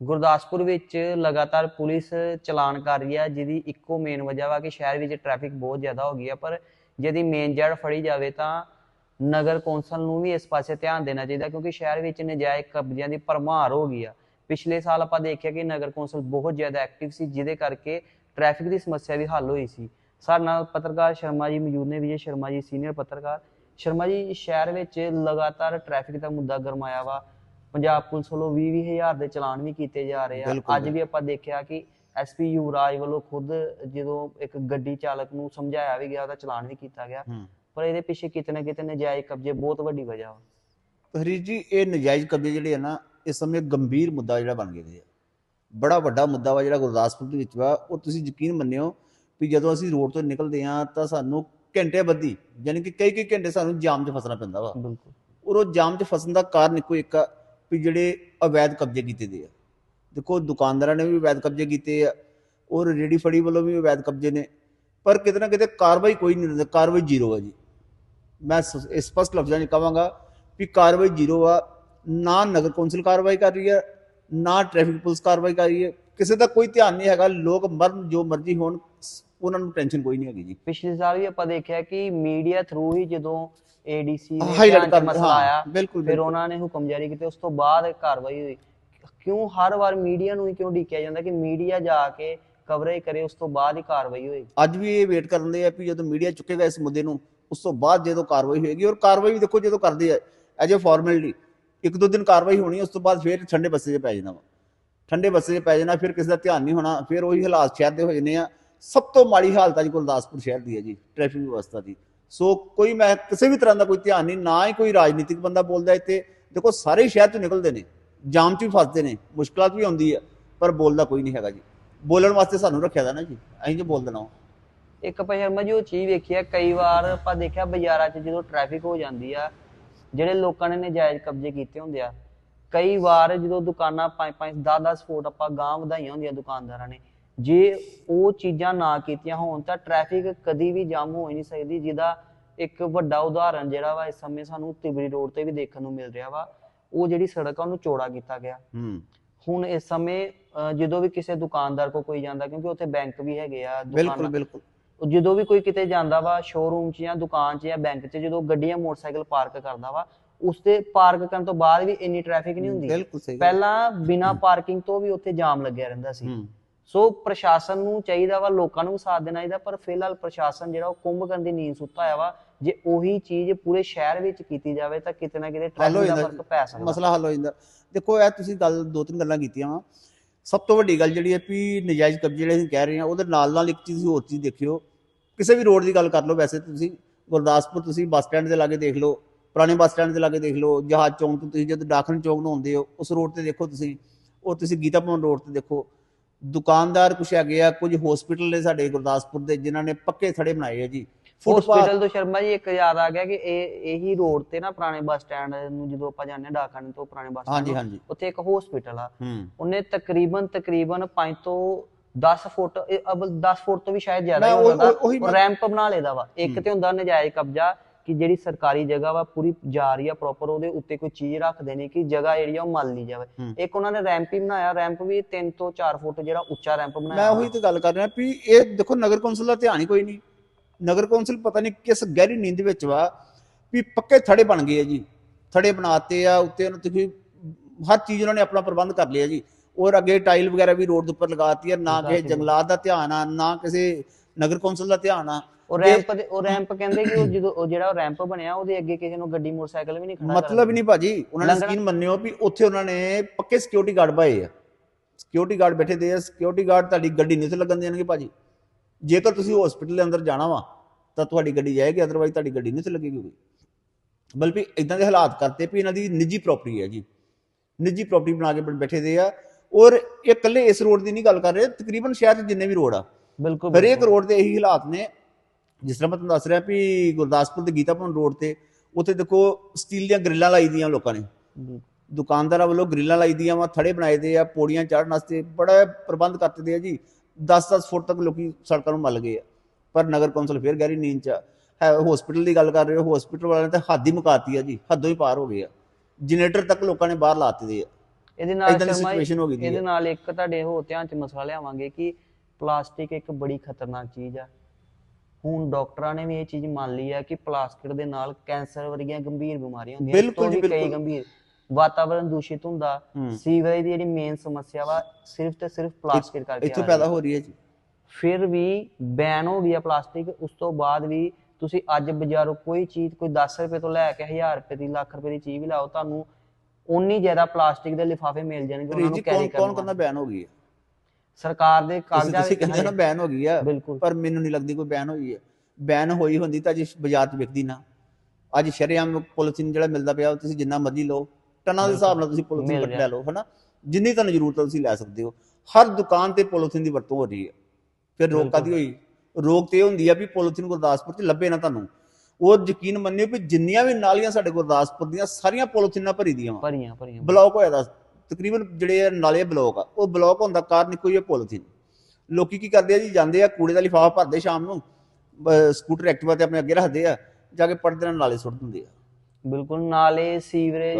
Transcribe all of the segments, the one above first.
ਗੁਰਦਾਸਪੁਰ ਵਿੱਚ ਲਗਾਤਾਰ ਪੁਲਿਸ ਚਲਾਨ ਕਰ ਰਹੀ ਹੈ, ਜਿਹਦੀ ਇੱਕੋ ਮੇਨ ਵਜ੍ਹਾ ਵਾ ਕਿ ਸ਼ਹਿਰ ਵਿੱਚ ਟ੍ਰੈਫਿਕ ਬਹੁਤ ਜ਼ਿਆਦਾ ਹੋ ਗਈ ਹੈ, ਪਰ ਜਿਹਦੀ ਮੇਨ ਜੜ ਫੜੀ ਜਾਵੇ ਤਾਂ ਨਗਰ ਕੌਂਸਲ ਨੂੰ ਵੀ ਇਸ ਪਾਸੇ ਧਿਆਨ ਦੇਣਾ ਚਾਹੀਦਾ, ਕਿਉਂਕਿ ਸ਼ਹਿਰ ਵਿੱਚ ਨਜਾਇਜ਼ ਕਬਜ਼ਿਆਂ ਦੀ ਭਰਮਾਰ ਹੋ ਗਈ ਆ। ਪਿਛਲੇ ਸਾਲ ਆਪਾਂ ਦੇਖਿਆ ਕਿ ਨਗਰ ਕੌਂਸਲ ਬਹੁਤ ਜ਼ਿਆਦਾ ਐਕਟਿਵ ਸੀ, ਜਿਹਦੇ ਕਰਕੇ ਟ੍ਰੈਫਿਕ ਦੀ ਸਮੱਸਿਆ ਵੀ ਹੱਲ ਹੋਈ ਸੀ। ਸਾਡੇ ਨਾਲ ਪੱਤਰਕਾਰ ਸ਼ਰਮਾ ਜੀ ਮੌਜੂਦ ਨੇ, ਵਿਜੇ ਸ਼ਰਮਾ ਜੀ ਸੀਨੀਅਰ ਪੱਤਰਕਾਰ। ਸ਼ਰਮਾ ਜੀ, ਸ਼ਹਿਰ ਵਿੱਚ ਲਗਾਤਾਰ ਟ੍ਰੈਫਿਕ ਦਾ ਮੁੱਦਾ ਗਰਮਾਇਆ ਵਾ। ਪੰਜਾਬ ਪੁਲਿਸ ਵੱਲੋਂ 20 ਹਜ਼ਾਰ ਦੇ ਚਲਾਨ ਵੀ ਕੀਤੇ ਜਾ ਰਹੇ ਆ। ਅੱਜ ਵੀ ਆਪਾਂ ਦੇਖਿਆ ਕਿ ਐਸਪੀ ਯੁਵਰਾਜ ਵੱਲੋਂ ਖੁਦ ਜਦੋਂ ਇੱਕ ਗੱਡੀ ਚਾਲਕ ਨੂੰ ਸਮਝਾਇਆ ਵੀ ਗਿਆ ਉਹਦਾ ਚਲਾਨ ਵੀ ਕੀਤਾ ਗਿਆ। ਹੂੰ। ਪਰ ਇਹਦੇ ਪਿੱਛੇ ਕਿਤੇ ਨਾ ਕਿਤੇ ਨਜਾਇਜ਼ ਕਬਜ਼ੇ ਬਹੁਤ ਵੱਡੀ ਵਜ੍ਹਾ ਵਾ। ਹਰੀ ਜੀ ਇਹ ਨਜਾਇਜ਼ ਕਬਜ਼ੇ ਜਿਹੜੇ ਆ ਨਾ ਇਸ ਸਮੇਂ ਗੰਭੀਰ ਮੁੱਦਾ ਜਿਹੜਾ ਬਣ ਗਿਆ ਜੀ ਬੜਾ ਵੱਡਾ ਮੁੱਦਾ ਵਾ ਜਿਹੜਾ ਗੁਰਦਾਸਪੁਰ ਦੇ ਵਿੱਚ ਵਾ ਉਹ ਤੁਸੀਂ ਯਕੀਨ ਮੰਨਿਓ ਵੀ ਜਦੋਂ ਅਸੀਂ ਰੋਡ ਤੋਂ ਨਿਕਲਦੇ ਆ ਤਾਂ ਸਾਨੂੰ ਘੰਟੇ ਬੱਧੀ ਯਾਨੀ ਕਿ ਕਈ ਕਈ ਘੰਟੇ ਸਾਨੂੰ ਜਾਮ 'ਚ ਫਸਣਾ ਪੈਂਦਾ ਵਾ। ਬਿਲਕੁਲ। ਉਹ ਜਾਮ 'ਚ ਫਸਣ ਦਾ ਕਾਰਨ ਇੱਕੋ ਇੱਕ ਆ ਵੀ ਜਿਹੜੇ ਅਵੈਧ ਕਬਜ਼ੇ ਕੀਤੇ ਦੇ ਆ। ਦੇਖੋ, ਦੁਕਾਨਦਾਰਾਂ ਨੇ ਵੀ ਅਵੈਧ ਕਬਜ਼ੇ ਕੀਤੇ ਆ, ਔਰ ਰੇੜੀ ਫੜੀ ਵੱਲੋਂ ਵੀ ਅਵੈਧ ਕਬਜ਼ੇ ਨੇ, ਪਰ ਕਿਤੇ ਨਾ ਕਿਤੇ ਕਾਰਵਾਈ ਕੋਈ ਨਹੀਂ ਹੁੰਦੀ ਕਾਰਵਾਈ ਜ਼ੀਰੋ ਆ ਜੀ। ਮੈਂ ਸ- ਇਹ ਸਪਸ਼ਟ ਲਫ਼ਜ਼ਾਂ 'ਚ ਕਹਾਂਗਾ ਵੀ ਕਾਰਵਾਈ ਜ਼ੀਰੋ ਆ, ਨਾ ਨਗਰ ਕੌਂਸਲ ਕਾਰਵਾਈ ਕਰ ਰਹੀ ਹੈ, ਨਾ ਟ੍ਰੈਫਿਕ ਪੁਲਿਸ ਕਾਰਵਾਈ ਕਰ ਰਹੀ ਹੈ। ਕਿਸੇ ਦਾ ਕੋਈ ਧਿਆਨ ਨਹੀਂ ਹੈਗਾ, ਲੋਕ ਮਰਨ ਜੋ ਮਰਜ਼ੀ ਹੋਣ ਉਹਨਾਂ ਨੂੰ ਟੈਨਸ਼ਨ ਕੋਈ ਨਹੀਂ ਹੈਗੀ ਜੀ। ਪਿਛਲੇ ਸਾਲ ਵੀ ਆਪਾਂ ਦੇਖਿਆ ਕਿ ਮੀਡੀਆ ਥਰੂ ਹੀ ਜਦੋਂ ਏਡੀਸੀ ਹਾਈਲਾਈਟ ਧਿਆਨ 'ਚ ਮਸਲਾ ਆਇਆ ਬਿਲਕੁਲ ਫਿਰ। ਉਹਨਾਂ ਨੇ ਹੁਕਮ ਜਾਰੀ ਕੀਤੇ ਉਸ ਤੋਂ ਬਾਅਦ ਕਾਰਵਾਈ ਹੋਈ। ਕਿਉਂ ਹਰ ਵਾਰ ਮੀਡੀਆ ਨੂੰ ਹੀ ਕਿਉਂ ਢੀਕਿਆ ਜਾਂਦਾ ਕਿ ਮੀਡੀਆ ਜਾ ਕੇ ਕਵਰੇਜ ਕਰੇ ਉਸ ਤੋਂ ਬਾਅਦ ਹੀ ਕਾਰਵਾਈ ਹੋਏਗੀ? ਅੱਜ ਵੀ ਇਹ ਵੇਟ ਕਰਨ ਦੇ ਆ ਵੀ ਜਦੋਂ ਮੀਡੀਆ ਚੁੱਕੇਗਾ ਇਸ ਮੁੱਦੇ ਨੂੰ ਉਸ ਤੋਂ ਬਾਅਦ ਜਦੋਂ ਕਾਰਵਾਈ ਹੋਏਗੀ ਔਰ ਕਾਰਵਾਈ ਵੀ ਦੇਖੋ ਜਦੋਂ ਕਰਦੇ ਆ ਐਜ ਅ ਫਾਰਮੈਲਿਟੀ ਇੱਕ ਦੋ ਦਿਨ ਕਾਰਵਾਈ ਹੋਣੀ ਉਸ ਤੋਂ ਬਾਅਦ ਫਿਰ ਠੰਡੇ ਬੱਸੇ 'ਚ ਪੈ ਜਾਣਾ ਵਾ। ਠੰਡੇ ਬੱਸੇ 'ਚ ਪੈ ਜਾਣਾ ਫਿਰ ਕਿਸੇ ਦਾ ਧਿਆਨ ਨਹੀਂ ਹੋਣਾ ਫਿਰ ਉਹੀ ਹਾਲਾਤ ਸ਼ਹਿਰ ਦੇ ਹੋ ਜਾਣੇ ਆ ਸਭ ਤੋਂ ਮਾੜੀ ਹਾਲਤ ਅੱਜ ਗੁਰਦਾਸਪੁਰ ਸ਼ਹਿਰ ਦੀ ਹੈ ਜੀ ਟ੍ਰੈਫਿਕ ਵਿਵਸਥਾ ਦੀ। ਸੋ ਕੋਈ ਮੈਂ ਕਿਸੇ ਵੀ ਤਰ੍ਹਾਂ ਦਾ ਕੋਈ ਧਿਆਨ ਨਹੀਂ, ਨਾ ਹੀ ਕੋਈ ਰਾਜਨੀਤਿਕ ਬੰਦਾ ਬੋਲਦਾ ਇੱਥੇ। ਦੇਖੋ, ਸਾਰੇ ਸ਼ਹਿਰ ਤੋਂ ਨਿਕਲਦੇ ਨੇ, ਜਾਮ 'ਚ ਵੀ ਫਸਦੇ ਨੇ, ਮੁਸ਼ਕਲਾਂ ਵੀ ਆਉਂਦੀ ਹੈ, ਪਰ ਬੋਲਦਾ ਕੋਈ ਨਹੀਂ ਹੈਗਾ ਜੀ। ਬੋਲਣ ਵਾਸਤੇ ਸਾਨੂੰ ਰੱਖਿਆ ਦਾ ਨਾ ਜੀ, ਅਸੀਂ ਜੋ ਬੋਲ ਦੇਣਾ ਇੱਕ ਆਪਾਂ ਸ਼ਰਮਾ ਜੀ ਉਹ ਚੀਜ਼ ਵੇਖੀ ਆ, ਕਈ ਵਾਰ ਆਪਾਂ ਦੇਖਿਆ ਬਾਜ਼ਾਰਾਂ 'ਚ ਜਦੋਂ ਟ੍ਰੈਫਿਕ ਹੋ ਜਾਂਦੀ ਆ, ਜਿਹੜੇ ਲੋਕਾਂ ਨੇ ਨਜਾਇਜ਼ ਕਬਜ਼ੇ ਕੀਤੇ ਹੁੰਦੇ ਆ, ਕਈ ਵਾਰ ਜਦੋਂ ਦੁਕਾਨਾਂ 5-5 10-10 ਫੁੱਟ ਆਪਾਂ ਗਾਂ ਵਧਾਈਆਂ ਹੁੰਦੀਆਂ ਦੁਕਾਨਦਾਰਾਂ ਨੇ ਜੇ ਉਹ ਚੀਜ਼ਾਂ ਨਾ ਕੀਤੀਆਂ ਹੋਣ ਤਾਂ ਟ੍ਰੈਫਿਕ ਕਦੀ ਵੀ ਜਾਮ ਹੋ ਹੀ ਨਹੀਂ ਸਕਦੀ ਜਿਹਦਾ ਇੱਕ ਵੱਡਾ ਉਦਾਹਰਣ ਜਿਹੜਾ ਵਾ ਇਸ ਸਮੇਂ ਸਾਨੂੰ ਤਿਬੜੀ ਰੋਡ ਤੇ ਵੀ ਦੇਖਣ ਨੂੰ ਮਿਲ ਰਿਹਾ ਵਾ ਉਹ ਜਿਹੜੀ ਸੜਕ ਆ ਉਹਨੂੰ ਚੌੜਾ ਕੀਤਾ ਗਿਆ। ਹੂੰ। ਹੁਣ ਇਸ ਸਮੇਂ ਜਦੋਂ ਵੀ ਕਿਸੇ ਦੁਕਾਨਦਾਰ ਕੋ ਕੋਈ ਜਾਂਦਾ ਕਿਉਂਕਿ ਉੱਥੇ ਬੈਂਕ ਵੀ ਹੈਗੇ ਆ ਬਿਲਕੁਲ ਦੁਕਾਨਾਂ ਬਿਲਕੁਲ ਜਦੋਂ ਵੀ ਕੋਈ ਕਿਤੇ ਜਾਂਦਾ ਵਾ ਸ਼ੋਰੂਮ 'ਚ ਜਾਂ ਦੁਕਾਨ 'ਚ ਜਾਂ ਬੈਂਕ 'ਚ ਜਦੋਂ ਗੱਡੀਆਂ ਮੋਟਰਸਾਈਕਲ ਪਾਰਕ ਕਰਦਾ ਵਾ ਉਸ ਤੇ ਪਾਰਕ ਕਰਨ ਤੋਂ ਬਾਅਦ ਵੀ ਇੰਨੀ ਟ੍ਰੈਫਿਕ ਨਹੀਂ ਹੁੰਦੀ। ਪਹਿਲਾਂ ਬਿਨਾ ਪਾਰਕਿੰਗ ਤੋਂ ਵੀ ਉੱਥੇ ਜਾਮ ਲੱਗਿਆ ਰਹਿੰਦਾ ਸੀ। ਸੋ ਪ੍ਰਸ਼ਾਸਨ ਨੂੰ ਚਾਹੀਦਾ ਵਾ ਲੋਕਾਂ ਨੂੰ ਸਾਥ ਦੇਣਾ ਚਾਹੀਦਾ ਪਰ ਫਿਲਹਾਲ ਪ੍ਰਸ਼ਾਸਨ ਜਿਹੜਾ ਉਹ ਕੁੰਭ ਕਰਨ ਦੀ ਨੀਂਦ ਸੁੱਤਾ ਹੋਇਆ ਵਾ। ਜੇ ਉਹੀ ਚੀਜ਼ ਪੂਰੇ ਸ਼ਹਿਰ ਵਿੱਚ ਕੀਤੀ ਜਾਵੇ ਤਾਂ ਕਿਤੇ ਨਾ ਕਿਤੇ ਟ੍ਰੈਫਿਕ ਦਾ ਫ਼ਰਕ ਪੈ ਸਕਦਾ। ਮਸਲਾ ਹੱਲ ਹੋ ਜਾਂਦਾ। ਦੇਖੋ ਇਹ ਤੁਸੀਂ ਗੱਲ ਦੋ ਤਿੰਨ ਗੱਲਾਂ ਕੀਤੀਆਂ ਵਾ। ਸਭ ਤੋਂ ਵੱਡੀ ਗੱਲ ਜਿਹੜੀ ਹੈ ਵੀ ਨਜਾਇਜ਼ ਕਬਜ਼ੇ ਜਿਹੜੇ ਅਸੀਂ ਕਹਿ ਰਹੇ ਹਾਂ ਉਹਦੇ ਨਾਲ ਨਾਲ ਇੱਕ ਚੀਜ਼ ਹੋਰ ਚੀਜ਼ ਦੇਖਿਓ। ਕਿਸੇ ਵੀ ਰੋਡ ਦੀ ਗੱਲ ਕਰ ਲਓ ਵੈਸੇ ਤੁਸੀਂ ਗੁਰਦਾਸਪੁਰ ਤੁਸੀਂ ਬੱਸ ਸਟੈਂਡ ਦੇ ਲਾਗੇ ਦੇਖ ਲਓ ਪੁਰਾਣੇ ਬੱਸ ਸਟੈਂਡ ਦੇ ਲਾਗੇ ਦੇਖ ਲਓ ਜਹਾਜ਼ ਚੌਂਕ ਤੋਂ ਤੁਸੀਂ ਜਦੋਂ ਡਾਕਨ ਚੌਂਕ ਨੂੰ ਆਉਂਦੇ ਹੋ ਉਸ ਰੋਡ ਤੇ ਦੇਖੋ ਤੁਸੀਂ ਉਹ ਤੁਸੀਂ ਗੀਤਾ ਭਵਨ ਰੋਡ ਤੇ ਦੇਖੋ ਦੁਕਾਨਦਾਰ ਕੁਛ ਹੈਗੇ ਆ ਕੁਝ ਹਸਪੀਟਲ ਨੇ ਸਾਡੇ ਗੁਰਦਾਸਪੁਰ ਦੇ ਜਿਨ੍ਹਾਂ ਨੇ ਪੱਕੇ ਥੜੇ ਬਣਾਏ ਆ ਜੀ। ਹਸਪੀਟਲ ਤੋਂ ਸ਼ਰਮਾ ਜੀ ਇੱਕ ਯਾਦ ਆ ਗਿਆ ਕਿ ਇਹ ਇਹੀ ਰੋਡ ਤੇ ਨਾ ਪੁਰਾਣੇ ਬੱਸ ਸਟੈਂਡ ਨੂੰ ਜਦੋਂ ਆਪਾਂ ਜਾਂਦੇ ਡਾਕਖਾਨੇ ਤੋਂ ਪੁਰਾਣੇ ਬੱਸ ਸਟੈਂਡ ਹਾਂਜੀ ਨੂੰ, ਹਾਂਜੀ। ਉੱਥੇ ਇੱਕ ਹਸਪੀਟਲ ਆ। ਉਹਨੇ ਤਕਰੀਬਨ ਤਕਰੀਬਨ 5 ਤੋਂ 10 ਫੁੱਟ ਅਬ 10 ਫੁੱਟ ਤੋਂ ਵੀ ਸ਼ਾਇਦ ਜ਼ਿਆਦਾ ਹੀ ਮੈਂ- ਰੈਂਪ ਬਣਾ ਲੇਦਾ ਵਾ। ਇੱਕ। ਤੇ ਹੁੰਦਾ ਨਜਾਇਜ਼ ਕਬਜ਼ਾ ਕਿ ਜਿਹੜੀ ਸਰਕਾਰੀ ਜਗ੍ਹਾ ਵਾ ਪੂਰੀ ਜਾ ਰਹੀ ਆ ਪ੍ਰੋਪਰ ਉਹਦੇ ਉੱਤੇ ਕੋਈ ਚੀਜ਼ ਰੱਖਦੇ ਨੇ ਕਿ ਜਗ੍ਹਾ ਜਿਹੜੀ ਆ ਉਹ ਮੱਲ ਨਹੀਂ ਜਾਵੇ। ਹੂੰ। ਇੱਕ ਉਹਨਾਂ ਨੇ ਰੈਂਪ ਹੀ ਬਣਾਇਆ ਰੈਂਪ ਵੀ 3 ਤੋਂ 4 ਫੁੱਟ ਜਿਹੜਾ ਉੱਚਾ ਰੈਂਪ ਮੈਂ ਬਣਾਇਆ ਉਹੀ ਤੇ ਗੱਲ ਕਰ ਰਿਹਾ ਵੀ ਇਹ ਦੇਖੋ ਨਗਰ ਕੌਂਸਲ ਦਾ ਧਿਆਨ ਹੀ ਕੋਈ ਨਹੀਂ। ਨਗਰ ਕੌਂਸਲ ਪਤਾ ਨਹੀਂ ਕਿਸ ਗਹਿਰੀ ਨੀਂਦ ਵਿੱਚ ਵਾ ਵੀ ਪੱਕੇ ਥੜੇ ਬਣ ਗਏ ਆ ਜੀ। ਥੜੇ ਬਣਾਤੇ ਆ ਉੱਤੇ ਉਹਨਾਂ ਤੁਸੀਂ ਹਰ ਚੀਜ਼ ਉਹਨਾਂ ਨੇ ਆਪਣਾ ਪ੍ਰਬੰਧ ਕਰ ਲਿਆ ਜੀ। ਔਰ ਅੱਗੇ ਟਾਈਲ ਵਗੈਰਾ ਵੀ ਰੋਡ ਦੇ ਉੱਪਰ ਲਗਾਤੀ ਆ ਨਾ ਆ। ਜੰਗਲਾਤ ਦਾ ਧਿਆਨ ਆ ਨਾ ਕਿਸੇ ਨਗਰ ਕੌਂਸਲ ਦਾ ਧਿਆਨ ਆ। ਉਹ ਰੈਂਪ ਦੇ ਉਹ ਰੈਂਪ ਕਹਿੰਦੇ ਕਿ ਉਹ ਜਦੋਂ ਉਹ ਜਿਹੜਾ ਰੈਂਪ ਬਣਿਆ ਉਹਦੇ ਅੱਗੇ ਕਿਸੇ ਨੂੰ ਗੱਡੀ ਮੋਟਰਸਾਈਕਲ ਵੀ ਨਹੀਂ ਖੜਾ ਮਤਲਬ ਹੀ ਨਹੀਂ ਭਾਜੀ ਉਹਨਾਂ ਨੇ ਸਕੀਨ ਮੰਨਿਓ ਵੀ ਉੱਥੇ ਉਹਨਾਂ ਨੇ ਪੱਕੇ ਸਿਕਿਉਰਿਟੀ ਗਾਰਡ ਪਾਏ ਆ। ਸਿਕਿਉਰਿਟੀ ਗਾਰਡ ਬੈਠੇ ਦੇ ਆ। ਸਿਕਿਉਰਿਟੀ ਗਾਰਡ ਤੁਹਾਡੀ ਗੱਡੀ ਨਹੀਂ ਉੱਥੇ ਲੱਗਣ ਦੇਣਗੇ ਭਾਜੀ। ਜੇਕਰ ਤੁਸੀਂ ਹਸਪੀਟਲ ਦੇ ਅੰਦਰ ਜਾਣਾ ਵਾ ਤਾਂ ਤੁਹਾਡੀ ਗੱਡੀ ਜਾਏਗੀ ਅਦਰਵਾਈਜ਼ ਤੁਹਾਡੀ ਗੱਡੀ ਨਹੀਂ ਉੱਥੇ ਲੱਗੇਗੀ ਕੋਈ। ਬਲਕਿ ਇਦਾਂ ਦੇ ਹਾਲਾਤ ਕਰਤੇ ਵੀ ਇਹਨਾਂ ਦੀ ਨਿੱਜੀ ਪ੍ਰਾਪਰਟੀ ਹੈ ਜੀ। ਨਿੱਜੀ ਪ੍ਰਾਪਰਟੀ ਬਣਾ ਕੇ ਬੈਠੇ ਦੇ ਆ। ਔਰ ਇਹ ਇਕੱਲੇ ਇਸ ਰੋਡ ਦੀ ਨਹੀਂ ਗੱਲ ਕਰ ਰਹੇ ਤਕਰੀਬਨ ਸ਼ਹਿਰ 'ਚ ਜਿੰਨੇ ਵੀ ਰੋਡ ਆ। ਬਿਲਕੁਲ ਹਰੇਕ। ਰੋਡ ਤੇ ਇਹੀ ਹਾਲਾਤ ਨੇ। ਜਿਸ ਤਰ੍ਹਾਂ ਮੈਂ ਤੁਹਾਨੂੰ ਦੱਸ ਰਿਹਾ ਵੀ ਗੁਰਦਾਸਪੁਰ ਦੇ ਗੀਤਾ ਭਵਨ ਰੋਡ ਤੇ ਉੱਥੇ ਦੇਖੋ ਸਟੀਲ ਦੀਆਂ ਗ੍ਰਿਲਾਂ ਲਾਈ ਦੀਆਂ ਲੋਕਾਂ ਨੇ। ਦੁਕਾਨਦਾਰਾਂ ਵੱਲੋਂ ਗ੍ਰਿਲਾਂ ਲਾਈ ਦੀਆਂ ਵਾ ਥੜੇ ਬਣਾਏ ਦੇ ਆ ਪੌੜੀਆਂ ਚੜ੍ਹਨ ਵਾਸਤੇ ਬੜਾ ਪ੍ਰਬੰਧ ਕਰਤੇ ਦੇ ਆ ਜੀ 10-10 ਫੁੱਟ ਤੱਕ ਲੋਕੀ ਸੜਕਾਂ ਨੂੰ ਮੱਲ ਗਏ ਆ ਪਰ ਨਗਰ ਕੌਂਸਲ ਫੇਰ ਗਹਿਰੀ ਨੀਂਦ ਚ। ਹੈ ਹਸਪੀਟਲ ਦੀ ਗੱਲ ਕਰ ਰਹੇ ਹੋ ਹਸਪੀਟਲ ਵਾਲਿਆਂ ਨੇ ਤਾਂ ਹੱਦ ਹੀ ਮੁਕਾਤੀ ਆ ਜੀ ਹੱਦੋਂ ਹੀ ਪਾਰ ਹੋ ਗਏ ਆ ਜਨਰੇਟਰ ਤੱਕ ਲੋਕਾਂ ਨੇ ਬਾਹਰ ਲਾਤੇ ਦੇ ਆ ਇਹਦੇ ਨਾਲ situation ਹੋ ਗਈ ਇਹਦੇ ਹੈ। ਨਾਲ ਇੱਕ ਤੁਹਾਡੇ ਹੋਰ ਧਿਆਨ ਚ ਮਸਲਾ ਲਿਆਵਾਂਗੇ ਕਿ ਪਲਾਸਟਿਕ ਇੱਕ ਬੜੀ ਖਤਰਨਾਕ ਚੀਜ਼ ਆ ਹੁਣ ਡਾਕਟਰਾਂ ਨੇ ਵੀ ਇਹ ਚੀਜ਼ ਮੰਨ ਲਈ ਆ ਕਿ ਪਲਾਸਟਿਕ ਦੇ ਨਾਲ ਕੈਂਸਰ ਵਰਗੀਆਂ ਗੰਭੀਰ ਬਿਮਾਰੀਆਂ ਹੁੰਦੀਆਂ ਬਿਲਕੁਲ ਤੋਂ ਜੀ, ਵੀ ਕਈ ਬਿਲਕੁਲ। ਗੰਭੀਰ ਵਾਤਾਵਰਣ ਦੂਸ਼ਿਤ ਹੁੰਦਾ ਹੂੰ। ਸੀਵਰੇਜ ਦੀ ਜਿਹੜੀ ਮੇਨ ਸਮੱਸਿਆ ਵਾ ਸਿਰਫ ਤੇ ਸਿਰਫ ਪਲਾਸਟਿਕ ਕਰਕੇ ਇੱਥੋਂ ਪੈਦਾ ਹੋ ਰਹੀ ਹੈ ਜੀ ਹੈ। ਫਿਰ ਵੀ ਬੈਨ ਹੋ ਗਿਆ ਪਲਾਸਟਿਕ ਉਸ ਤੋਂ ਬਾਅਦ ਵੀ ਤੁਸੀਂ ਅੱਜ ਬਾਜ਼ਾਰੋਂ ਕੋਈ ਚੀਜ਼ ਕੋਈ 10 ਰੁਪਏ ਤੋਂ ਲੈ ਕੇ 1000 ਰੁਪਏ ਦੀ ਲੱਖ ਰੁਪਏ ਦੀ ਚੀਜ਼ ਵੀ ਲਾਓ ਤੁਹਾਨੂੰ ਉਨੀ ਜ਼ਿਆਦਾ ਪਲਾਸਟਿਕ ਦੇ ਲਿਫਾਫੇ ਮਿਲ ਜਾਣਗੇ ਉਹਨਾਂ ਨੂੰ ਕੈਰੀ ਕਰਨ ਕੌਣ ਕਹਿੰਦਾ ਬੈਨ ਹੋ ਗਈ ਹੈ ਸਰਕਾਰ ਦੇ ਕਾਗਜ਼ਾਂ ਤੁਸੀਂ ਕਹਿੰਦੇ ਨਾ ਬੈਨ ਹੋ ਗਈ ਆ ਪਰ ਮੈਨੂੰ ਨਹੀਂ ਲੱਗਦੀ ਕੋਈ ਬੈਨ ਹੋਈ ਹੈ ਬੈਨ ਹੋਈ ਹੁੰਦੀ ਤਾਂ ਅੱਜ ਬਾਜ਼ਾਰ 'ਚ ਵਿਕਦੀ ਨਾ। ਅੱਜ ਸ਼ਰੇਆਮ ਪੋਲੀਥੀਨ ਜਿਹੜਾ ਮਿਲਦਾ ਪਿਆ ਤੁਸੀਂ ਜਿੰਨਾ ਮਰਜ਼ੀ ਲਓ। ਟਨਾਂ ਦੇ ਹਿਸਾਬ ਨਾਲ ਤੁਸੀਂ ਪੋਲੀਥੀਨ ਕੱਟ। ਲੈ ਲਓ ਹਨਾ? ਜਿੰਨੀ ਤੁਹਾਨੂੰ ਜ਼ਰੂਰਤ ਹੈ ਤੁਸੀਂ ਲੈ ਸਕਦੇ ਹੋ। ਹਰ ਦੁਕਾਨ ਤੇ ਪੋਲੀਥੀਨ ਦੀ ਵਰਤੋਂ ਹੋ ਰਹੀ ਹੈ ਫਿਰ ਰੋਕ ਕਾਦੀ ਹੋਈ? ਰੋਕ ਤੇ ਹੁੰਦੀ ਆ ਵੀ ਪੋਲੀਥੀਨ ਗੁਰਦਾਸਪੁਰ 'ਚ ਲੱਭੇ ਨਾ ਤੁਹਾਨੂੰ। ਉਹ ਯਕੀਨ ਮੰਨਿਓ ਵੀ ਜਿੰਨੀਆਂ ਵੀ ਨਾਲੀਆਂ ਸਾਡੇ ਗੁਰਦਾਸਪੁਰ ਦੀਆਂ ਸਾਰੀਆਂ ਪੋਲੀਥੀਨਾਂ ਭਰੀ ਦੀਆਂ। ਭਰੀਆਂ ਭਰੀਆਂ। ਬਲੌਕ ਹੋਇਆ ਦਾ ਤਕਰੀਬਨ ਜਿਹੜੇ ਆ ਨਾਲੇ ਬਲੌਕ ਆ ਉਹ ਬਲੌਕ ਹੁੰਦਾ ਕਾਰਨ ਇੱਕੋ ਹੀ ਪੋਲੀਥੀਨ ਲੋਕੀ ਕੀ ਕਰਦੇ ਆ ਜੀ ਜਾਂਦੇ ਆ ਕੂੜੇ ਦਾ ਲਿਫਾਫਾ ਭਰਦੇ ਸ਼ਾਮ ਨੂੰ ਸਕੂਟਰ ਐਕਟਿਵਾ ਤੇ ਆਪਣੇ ਅੱਗੇ ਰੱਖਦੇ ਆ ਜਾ ਕੇ ਪੜਦੇ ਨਾਲ ਨਾਲੇ ਸੁੱਟ ਦਿੰਦੇ ਆ। ਬਿਲਕੁਲ ਨਾਲੇ ਸੀਵਰੇਜ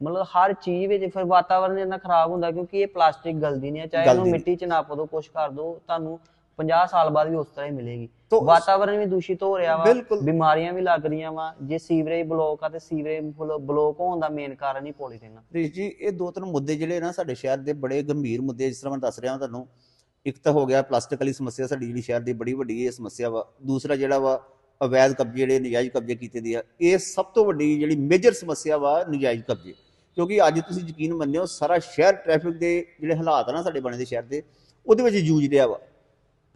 ਮਤਲਬ ਹਰ ਚੀਜ਼ ਵਿੱਚ ਫਿਰ ਵਾਤਾਵਰਨ ਇੰਨਾ ਖਰਾਬ ਹੁੰਦਾ ਕਿਉਂਕਿ ਇਹ ਪਲਾਸਟਿਕ ਗਲਦੀ ਨਹੀਂ ਹੈ ਚਾਹੇ ਉਹਨੂੰ। ਮਿੱਟੀ 'ਚ ਨਾਪ ਦੋ ਕੁਛ ਕਰ ਦੋ ਤੁਹਾਨੂੰ 50 ਸਾਲ ਬਾਅਦ ਵੀ ਉਸ ਤਰ੍ਹਾਂ ਹੀ ਮਿਲੇਗੀ। ਵਾਤਾਵਰਨ ਵੀ ਦੂਸ਼ਿਤ ਹੋ ਰਿਹਾ ਵਾ। ਬਿਮਾਰੀਆਂ ਵੀ ਲੱਗ ਰਹੀਆਂ ਵਾ ਜੇ ਸੀਵਰੇਜ ਬਲੌਕ ਆ ਤੇ ਸੀਵਰੇਜ ਬਲੌਕ ਹੋਣ ਦਾ ਮੇਨ ਕਾਰਨ ਹੀ ਪੋਲੀਥੀਨ ਆ। ਰਿਸ਼ ਜੀ ਇਹ ਦੋ ਤਿੰਨ ਮੁੱਦੇ ਜਿਹੜੇ ਨਾ ਸਾਡੇ ਸ਼ਹਿਰ ਦੇ ਬੜੇ ਗੰਭੀਰ ਮੁੱਦੇ ਜਿਸ ਤਰ੍ਹਾਂ ਮੈਂ ਦੱਸ ਰਿਹਾ ਹਾਂ ਤੁਹਾਨੂੰ ਇੱਕ ਤਾਂ ਹੋ ਗਿਆ ਪਲਾਸਟਿਕ ਵਾਲੀ ਸਮੱਸਿਆ ਸਾਡੀ ਜਿਹੜੀ ਸ਼ਹਿਰ ਦੀ ਬੜੀ ਵੱਡੀ ਇਹ ਸਮੱਸਿਆ ਵਾ ਦੂਸਰਾ ਜਿਹੜਾ ਵਾ ਅਵੈਧ ਕਬਜ਼ੇ ਜਿਹੜੇ ਨਜਾਇਜ਼ ਕਬਜ਼ੇ ਕੀਤੇ ਦੇ ਆ ਇਹ ਸਭ ਤੋਂ ਵੱਡੀ ਜਿਹੜੀ ਮੇਜਰ ਸਮੱਸਿਆ ਵਾ ਨਜਾਇਜ਼ ਕਬਜ਼ੇ ਕਿਉਂਕਿ ਅੱਜ ਤੁਸੀਂ ਯਕੀਨ ਮੰਨਿਓ ਸਾਰਾ ਸ਼ਹਿਰ ਟ੍ਰੈਫਿਕ ਦੇ ਜਿਹੜੇ ਹਾਲਾਤ ਆ ਨਾ ਸਾਡੇ ਬਣੇ ਦੇ ਸ਼ਹਿਰ ਦੇ ਉਹਦੇ ਵਿੱਚ ਜੂਝ ਰਿਹਾ ਵਾ।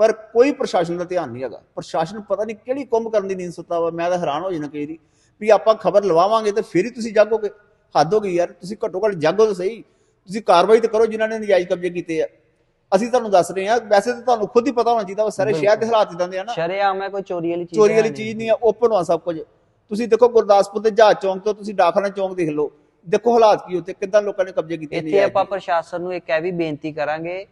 ਪਰ ਕੋਈ ਪ੍ਰਸ਼ਾਸਨ ਦਾ ਧਿਆਨ ਨਹੀਂ ਹੈਗਾ। ਪ੍ਰਸ਼ਾਸਨ ਪਤਾ ਨਹੀਂ ਕਿਹੜੀ ਕੁੰਭ ਕਰਨ ਦੀ ਨੀਂਦ ਸੁੱਤਾ ਵਾ ਮੈਂ ਤਾਂ ਹੈਰਾਨ ਹੋ ਜਾਣਾ ਕਈ ਵਾਰੀ ਵੀ ਆਪਾਂ ਖਬਰ ਲਵਾਵਾਂਗੇ ਤੇ ਫਿਰ ਹੀ ਤੁਸੀਂ ਜਾਗੋਗੇ। ਹੱਦ ਹੋ ਗਈ ਯਾਰ ਤੁਸੀਂ ਘੱਟੋ ਘੱਟ ਜਾਗੋ ਤਾਂ ਸਹੀ। ਤੁਸੀਂ ਕਾਰਵਾਈ ਤਾਂ ਕਰੋ ਜਿਨ੍ਹਾਂ ਨੇ ਨਜਾਇਜ਼ ਕਬਜ਼ੇ ਕੀਤੇ ਆ। ਅਸੀਂ ਤੁਹਾਨੂੰ ਦੱਸ ਰਹੇ ਹਾਂ ਵੈਸੇ ਤਾਂ ਤੁਹਾਨੂੰ ਖੁਦ ਹੀ ਪਤਾ ਹੋਣਾ ਚਾਹੀਦਾ ਵਾ ਸਾਰੇ ਸ਼ਹਿਰ ਦੇ ਹਾਲਾਤ ਇਦਾਂ ਦੇ ਆ ਨਾ। ਸ਼ਰੇਆਮ ਹੈ ਕੋਈ ਚੋਰੀ ਵਾਲੀ ਚੀਜ਼ ਚੋਰੀ ਵਾਲੀ ਚੀਜ਼ ਨਹੀਂ ਆ ਓਪਨ ਆ ਸਭ ਕੁਝ। ਤੁਸੀਂ ਦੇਖੋ ਗੁਰਦਾਸਪੁਰ ਦੇ ਜਹਾਜ਼ ਚੌਂਕ ਤੋਂ ਤੁਸੀਂ ਡਾਕਖਾਨਾ ਚੌਂਕ ਦੇਖ ਲਓ। ਦੇਖੋ ਹਾਲਾਤ ਕੀ ਉੱਥੇ ਕਿੱਦਾਂ ਲੋਕਾਂ ਨੇ ਕਬਜ਼ੇ ਕੀਤੇ ਇੱਥੇ ਨਜਾਇਜ਼ ਆਪਾਂ ਪ੍ਰਸ਼ਾਸਨ ਨੂੰ ਇੱਕ ਇਹ ਵੀ ਬੇਨਤੀ ਕਰਾਂਗੇ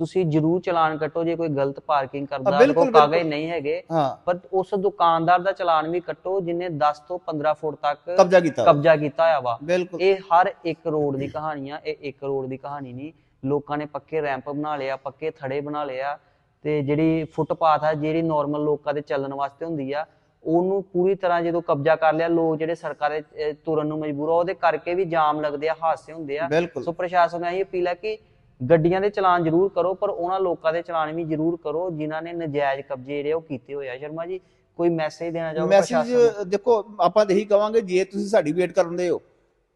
ਤੁਸੀਂ ਜਰੂਰ ਚਲਾਨ ਕੱਟੋ ਜੇ ਕੋਈ ਗਲਤ ਪਾਰਕਿੰਗ ਕਰਦਾ ਬਿਲਕੁਲ, ਕਾਗਜ਼। ਨਹੀਂ ਹੈਗੇ ਪਰ ਉਸ ਦੁਕਾਨਦਾਰ ਦਾ ਚਲਾਨ ਵੀ ਕੱਟੋ ਜਿਨੇ 10 ਤੋਂ 15 ਫੁੱਟ ਤੱਕ ਕਬਜ਼ਾ ਕੀਤਾ। ਕਬਜ਼ਾ ਕੀਤਾ ਹੋਇਆ ਵਾ। ਇਹ ਹਰ ਇੱਕ ਰੋਡ ਦੀ ਕਹਾਣੀ ਆ ਇਹ ਇੱਕ ਰੋਡ ਦੀ ਕਹਾਣੀ ਨਹੀਂ। ਲੋਕਾਂ ਨੇ ਪੱਕੇ ਰੈਂਪ ਬਣਾ ਲਿਆ ਪੱਕੇ ਥੜੇ ਬਣਾ ਲਿਆ ਤੇ ਜਿਹੜੀ ਫੁੱਟਪਾਥ ਆ ਜਿਹੜੀ ਨਾਰਮਲ ਲੋਕਾਂ ਦੇ ਚੱਲਣ ਵਾਸਤੇ ਹੁੰਦੀ ਆ ਉਹਨੂੰ ਪੂਰੀ ਤਰ੍ਹਾਂ ਜਦੋਂ ਕਬਜ਼ਾ ਕਰ ਲਿਆ ਲੋਕ ਜਿਹੜੇ ਅਹ, ਤੁਰਨ ਨੂੰ ਮਜਬੂਰ ਆ ਉਹਦੇ ਕਰਕੇ ਵੀ ਜਾਮ ਲੱਗਦੇ ਆ ਹਾਦਸੇ ਹੁੰਦੇ ਆ। ਸੋ ਪ੍ਰਸ਼ਾਸਨ ਨੂੰ ਇਹ ਅਪੀਲ ਹੈ ਕਿ ਗੱਡੀਆਂ ਦੇ ਚਲਾਨ ਜ਼ਰੂਰ ਕਰੋ ਪਰ ਉਹਨਾਂ ਲੋਕਾਂ ਦੇ ਚਲਾਨ ਵੀ ਜ਼ਰੂਰ ਕਰੋ ਜਿਨ੍ਹਾਂ ਨੇ ਨਜਾਇਜ਼ ਕਬਜ਼ੇ ਜਿਹੜੇ ਉਹ ਕੀਤੇ ਹੋਏ ਆ। ਸ਼ਰਮਾ ਜੀ ਕੋਈ ਮੈਸੇਜ ਦੇਣਾ ਚਾਹੋਗੇ ਮੈਸੇਜ ਦੇਖੋ ਆਪਾਂ ਤਾਂ ਇਹੀ ਕਵਾਂਗੇ ਜੇ ਤੁਸੀਂ ਸਾਡੀ ਵੇਟ ਕਰਦੇ ਹੋ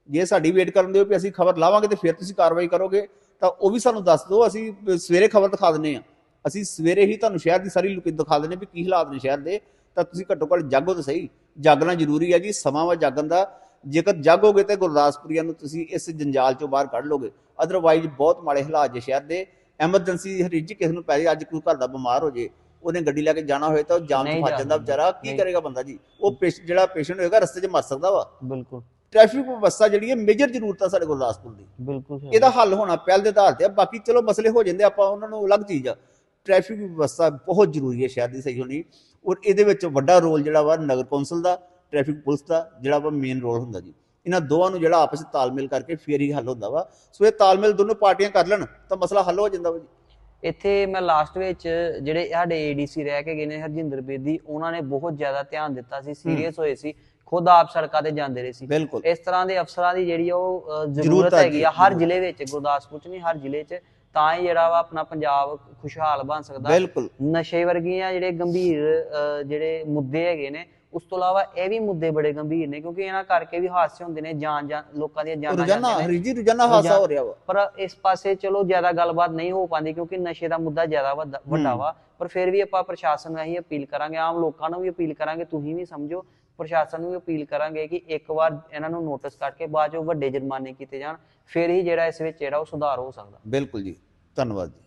ਜੇ ਸਾਡੀ ਵੇਟ ਕਰਦੇ ਹੋ ਵੀ ਅਸੀਂ ਖਬਰ ਲਾਵਾਂਗੇ ਤੇ ਫਿਰ ਤੁਸੀਂ ਕਾਰਵਾਈ ਕਰੋਗੇ ਤਾਂ ਉਹ ਵੀ ਸਾਨੂੰ ਦੱਸ ਦਿਓ ਅਸੀਂ ਸਵੇਰੇ ਖਬਰ ਦਿਖਾ ਦਿੰਨੇ ਆ ਅਸੀਂ ਸਵੇਰੇ ਹੀ ਤੁਹਾਨੂੰ ਸ਼ਹਿਰ ਦੀ ਸਾਰੀ ਲੁਕ ਦਿਖਾ ਦਿੰਨੇ ਵੀ ਕੀ ਹਾਲਾਤ ਨੇ ਸ਼ਹਿਰ ਦੇ ਤਾਂ ਤੁਸੀਂ ਘੱਟੋ ਘੱਟ ਜਾਗੋ ਤਾਂ ਸਹੀ। ਜਾਗਣਾ ਜ਼ਰੂਰੀ ਹੈ ਜੀ ਸਮਾਂ ਵਾ ਜਾਗਣ ਦਾ। ਜੇਕਰ ਜਾਗੋਗੇ ਤੇ ਗੁਰਦਾਸਪੁਰੀਆਂ ਨੂੰ ਤੁਸੀਂ ਇਸ ਜੰਜਾਲ ਚੋਂ ਬਾਹਰ ਕੱਢ ਲੋਗੇ ਅਦਰਵਾਈਜ਼ ਬਹੁਤ ਮਾੜੇ ਹਾਲਾਤ ਜੇ ਸ਼ਹਿਰ ਦੇ ਐਮਰਜੈਂਸੀ ਹਰੀਜ ਕਿਸੇ ਨੂੰ ਪੈ ਜੇ ਅੱਜ ਕੋਈ ਘਰ ਦਾ ਬਿਮਾਰ ਹੋ ਜੇ ਉਹਨੇ ਗੱਡੀ ਲੈ ਕੇ ਜਾਣਾ ਹੋਏ ਤਾਂ ਉਹ ਜਾਮ 'ਚ ਫਸ ਜਾਂਦਾ ਵਿਚਾਰਾ ਕੀ। ਕਰੇਗਾ ਬੰਦਾ ਜੀ? ਉਹ ਜਿਹੜਾ ਪੇਸ਼ੈਂਟ ਹੋਏਗਾ ਰਸਤੇ 'ਚ ਮਰ ਸਕਦਾ ਵਾ। ਬਿਲਕੁਲ। ਟ੍ਰੈਫਿਕ ਵਿਵਸਥਾ ਜਿਹੜੀ ਹੈ ਮੇਜਰ ਜ਼ਰੂਰਤ ਆ ਸਾਡੇ ਗੁਰਦਾਸਪੁਰ ਦੀ। ਬਿਲਕੁਲ। ਇਹਦਾ ਹੱਲ ਹੋਣਾ ਪਹਿਲ ਦੇ ਆਧਾਰ ਤੇ ਆ ਬਾਕੀ ਚਲੋ ਮਸਲੇ ਹੋ ਜਾਂਦੇ ਆਪਾਂ ਉਹਨਾਂ ਨੂੰ ਅਲੱਗ ਚੀਜ਼ ਆ। ਟ੍ਰੈਫਿਕ ਵਿਵਸਥਾ ਬਹੁਤ ਜ਼ਰੂਰੀ ਹੈ ਸ਼ਹਿਰ ਦੀ ਸਹੀ ਹੋਣੀ। ਔਰ ਇਹਦੇ ਵਿੱਚ ਵੱਡਾ ਰੋਲ ਜਿਹੜਾ ਵਾ ਨਗਰ ਕੌਂਸਲ ਦਾ। ਟ੍ਰੈਫਿਕ ਪੁਲਿਸ ਦਾ ਜਿਹੜਾ ਵਾ ਮੇਨ ਰੋਲ ਹੁੰਦਾ ਜੀ। ਇਹਨਾਂ ਦੋਵਾਂ ਨੂੰ ਜਿਹੜਾ ਆਪਸ ਵਿੱਚ ਤਾਲਮੇਲ ਕਰਕੇ ਫੇਰ ਹੀ ਹੱਲ ਹੁੰਦਾ ਵਾ। ਸੋ ਇਹ ਤਾਲਮੇਲ ਦੋਨੋਂ ਪਾਰਟੀਆਂ ਕਰ ਲੈਣ ਤਾਂ ਮਸਲਾ ਹੱਲ ਹੋ ਜਾਂਦਾ ਵਾ ਜੀ। ਇੱਥੇ ਮੈਂ ਲਾਸਟ ਵਿੱਚ ਜਿਹੜੇ ਸਾਡੇ ਏਡੀਸੀ ਰਹਿ ਕੇ ਗਏ ਨੇ ਹਰਜਿੰਦਰ ਬੇਦੀ ਉਹਨਾਂ ਨੇ ਬਹੁਤ ਜ਼ਿਆਦਾ ਧਿਆਨ ਦਿੱਤਾ ਸੀ ਸੀਰੀਅਸ ਹੋਏ ਸੀ ਖੁਦ ਆਪ ਸੜਕਾਂ ਤੇ ਜਾਂਦੇ ਰਹੇ ਸੀ। ਇਸ ਤਰ੍ਹਾਂ ਦੇ ਅਫਸਰਾਂ ਦੀ ਜਿਹੜੀ ਉਹ ਜ਼ਰੂਰਤ ਹੈਗੀ ਆ ਹਰ। ਜ਼ਿਲ੍ਹੇ ਵਿੱਚ ਗੁਰਦਾਸਪੁਰ ਚ ਨਹੀਂ ਹਰ ਜ਼ਿਲ੍ਹੇ ਚ ਤਾਂ ਹੀ ਜਿਹੜਾ ਵਾ ਆਪਣਾ ਪੰਜਾਬ ਖੁਸ਼ਹਾਲ ਬਣ ਸਕਦਾ। ਬਿਲਕੁਲ। ਨਸ਼ੇ ਵਰਗੀਆਂ ਜਿਹੜੇ ਗੰਭੀਰ ਜਿਹੜੇ ਮੁੱਦੇ ਹੈਗੇ ਨੇ ਉਸ ਤੋਂ ਇਲਾਵਾ ਇਹ ਵੀ ਮੁੱਦੇ ਬੜੇ ਗੰਭੀਰ ਨੇ ਕਿਉਂਕਿ ਇਹਨਾਂ ਕਰਕੇ ਵੀ ਹਾਦਸੇ ਹੁੰਦੇ ਨੇ ਜਾਨ ਜਾਨ ਲੋਕਾਂ ਦੀਆਂ ਜਾਨਾਂ ਰੋਜ਼ਾਨਾ ਜਾਂਦੀਆਂ ਨੇ। ਹਰੀਜੀ ਰੋਜ਼ਾਨਾ ਹਾਦਸਾ ਹੋ ਰਿਹਾ ਵਾ। ਪਰ ਇਸ ਪਾਸੇ ਚਲੋ ਜ਼ਿਆਦਾ ਗੱਲਬਾਤ ਨਹੀਂ ਹੋ ਪਾਉਂਦੀ ਕਿਉਂਕਿ ਨਸ਼ੇ ਦਾ ਮੁੱਦਾ ਜ਼ਿਆਦਾ ਵੱਡਾ ਵਾ। ਪਰ ਫਿਰ ਵੀ ਆਪਾਂ ਪ੍ਰਸ਼ਾਸਨ ਨੂੰ ਇਹੀ ਅਪੀਲ ਕਰਾਂਗੇ ਆਮ ਲੋਕਾਂ ਨੂੰ ਵੀ ਅਪੀਲ ਕਰਾਂਗੇ ਤੁਸੀਂ ਵੀ ਸਮਝੋ। ਪ੍ਰਸ਼ਾਸਨ ਨੂੰ ਵੀ ਅਪੀਲ ਕਰਾਂਗੇ ਕਿ ਇੱਕ ਵਾਰ ਇਹਨਾਂ ਨੂੰ ਨੋਟਿਸ ਕਰਕੇ ਬਾਅਦ ਚੋਂ ਵੱਡੇ ਜੁਰਮਾਨੇ ਕੀਤੇ ਜਾਣ ਫਿਰ ਹੀ ਜਿਹੜਾ ਇਸ ਵਿੱਚ ਜਿਹੜਾ ਉਹ ਸੁਧਾਰ ਹੋ ਸਕਦਾ। ਬਿਲਕੁਲ ਜੀ ਧੰਨਵਾਦ ਜੀ।